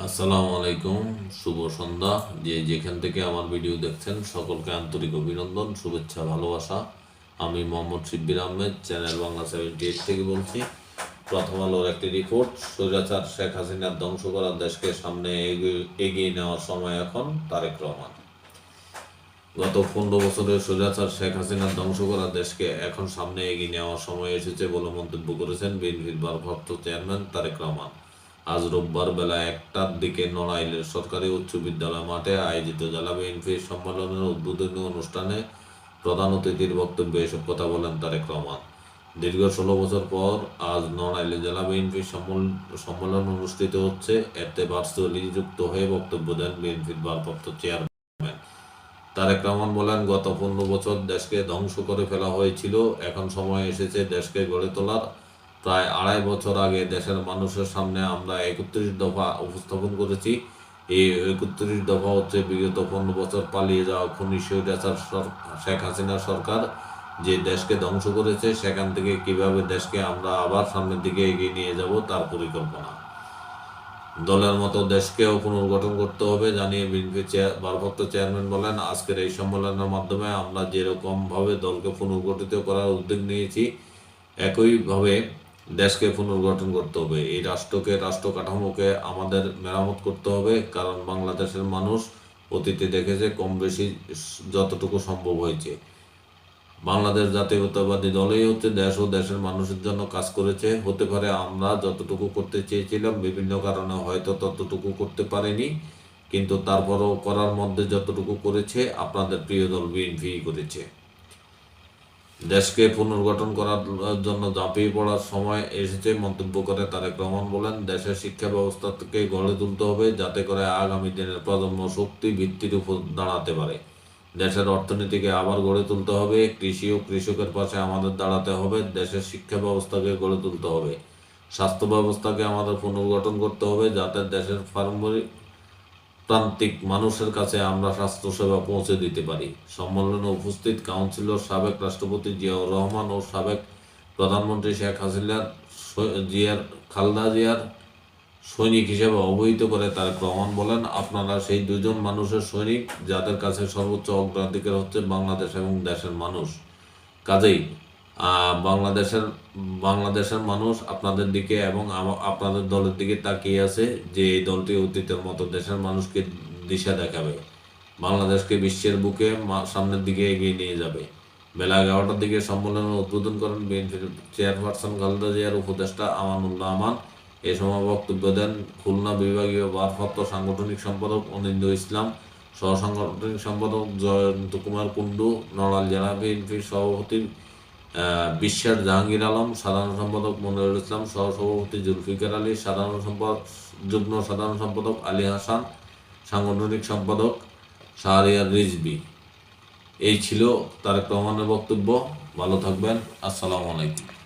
আসসালামু আলাইকুম, শুভ সন্ধ্যা। যে যেখান থেকে আমার ভিডিও দেখছেন, সকলকে আন্তরিক অভিনন্দন, শুভেচ্ছা, ভালোবাসা। আমি Mohammad Shibbir Ahmed, channel Bangla seventy eight থেকে বলছি। প্রথম আলোর একটি রিপোর্ট স্বৈরাচার শেখ হাসিনার ধ্বংস করার দেশকে সামনে এগিয়ে- নেওয়ার সময় এখন, তারেক রহমান। গত পনেরো বছরে স্বৈরাচার শেখ হাসিনার ধ্বংস করা দেশকে এখন সামনে এগিয়ে নেওয়ার সময় এসেছে বলে মন্তব্য করেছেন বিএনপির ভারপ্রাপ্ত চেয়ারম্যান তারেক রহমান। আজ রোববার বেলা একটার দিকে নড়াইলের সরকারি উচ্চ বিদ্যালয় মাঠে আয়োজিত জেলা বিএনপি সম্মেলনের উদ্বোধনী অনুষ্ঠানে প্রধান অতিথির বক্তব্যে এসব কথা বলেন তারেক রহমান। দীর্ঘ ষোলো বছর পর আজ নড়াইলে জেলা বিএনপি সম্মেলন অনুষ্ঠিত হচ্ছে। এতে ভার্চুয়ালি যুক্ত হয়ে বক্তব্য দেন বিএনপির ভারপ্রাপ্ত চেয়ারম্যান। তারেক রহমান বলেন, গত পনেরো বছর দেশকে ধ্বংস করে ফেলা হয়েছিল। এখন সময় এসেছে দেশকে গড়ে তোলার। প্রায় আড়াই বছর আগে দেশের মানুষের সামনে আমরা একত্রিশ দফা উপস্থাপন করেছি। এই একত্রিশ দফা হচ্ছে বিগত পনেরো বছর পালিয়ে যাওয়া খুনি স্বৈরাচার শেখ হাসিনা সরকার যে দেশকে ধ্বংস করেছে, সেখান থেকে কীভাবে দেশকে আমরা আবার সামনের দিকে এগিয়ে নিয়ে যাব তার পরিকল্পনা। দলের মতো দেশকেও পুনর্গঠন করতে হবে, জানিয়ে বিএনপি ভারপ্রাপ্ত চেয়ারম্যান বলেন, আজকের এই সম্মেলনের মাধ্যমে আমরা যেরকমভাবে দলকে পুনর্গঠিত করার উদ্যোগ নিয়েছি, একইভাবে দেশকে পুনর্গঠন করতে হবে। এই রাষ্ট্রকে, রাষ্ট্র কাঠামোকে আমাদের মেরামত করতে হবে, কারণ বাংলাদেশের মানুষ অতীতে দেখেছে কম বেশি যতটুকু সম্ভব হয়েছে। বাংলাদেশ জাতীয়তাবাদী দলই হচ্ছে দেশ ও দেশের মানুষের জন্য কাজ করেছে। হতে পারে আমরা যতটুকু করতে চেয়েছিলাম, বিভিন্ন কারণে হয়তো ততটুকু করতে পারিনি, কিন্তু তারপরও করার মধ্যে যতটুকু করেছে, আপনাদের প্রিয় দল বিএনপি করেছে। দেশকে পুনর্গঠন করার জন্য ঝাঁপিয়ে পড়ার সময় এসেছে মন্তব্য করে তারেক রহমান বলেন, দেশের শিক্ষা ব্যবস্থাকে গড়ে তুলতে হবে যাতে করে আগামী দিনের প্রজন্ম শক্তি ভিত্তির উপর দাঁড়াতে পারে। দেশের অর্থনীতিকে আবার গড়ে তুলতে হবে, কৃষি ও কৃষকের পাশে আমাদের দাঁড়াতে হবে, দেশের শিক্ষা ব্যবস্থাকে গড়ে তুলতে হবে। স্বাস্থ্য ব্যবস্থাকে আমাদের পুনর্গঠন করতে হবে যাতে দেশের পারম্পরিক প্রান্তিক মানুষের কাছে আমরা স্বাস্থ্যসেবা পৌঁছে দিতে পারি। সম্মেলনে উপস্থিত কাউন্সিলর সাবেক রাষ্ট্রপতি জিয়াউর রহমান ও সাবেক প্রধানমন্ত্রী শেখ হাসিনার জিয়ার খালদা জিয়ার সৈনিক হিসেবে অবহিত করে তারেক রহমান বলেন, আপনারা সেই দুজন মানুষের সৈনিক যাদের কাছে সর্বোচ্চ অগ্রাধিকার হচ্ছে বাংলাদেশ এবং দেশের মানুষ। কাজেই বাংলাদেশের বাংলাদেশের মানুষ আপনাদের দিকে এবং আপনাদের দলের দিকে তাকিয়ে আছে যে এই দলটি অতীতের মতো দেশের মানুষকে দিশা দেখাবে। বাংলাদেশকে বিশ্বের বুকে সামনের দিকে এগিয়ে নিয়ে যাবে। বেলা এগারোটার দিকে সম্মেলনের উদ্বোধন করেন বিএনপির চেয়ারপারসন খালেদা জিয়ার উপদেষ্টা আমানুল্লাহ আমান। এ সময় বক্তব্য দেন খুলনা বিভাগীয় ভারপ্রাপ্ত সাংগঠনিক সম্পাদক অনিন্দ ইসলাম সহ সাংগঠনিক সম্পাদক জয়ন্ত কুমার কুণ্ডু নড়াল জেলা বিএনপির সভাপতি বিশ্বাস জাহাঙ্গীর আলম, সাধারণ সম্পাদক মনিরুল ইসলাম সহ সভাপতি জুলফিকার আলী, সাধারণ সম্পাদক যুগ্ম সাধারণ সম্পাদক আলী হাসান, সাংগঠনিক সম্পাদক শাহরিয়ার রিজবি এই ছিল তারেক রহমানের বক্তব্য। ভালো থাকবেন। আসসালামু আলাইকুম।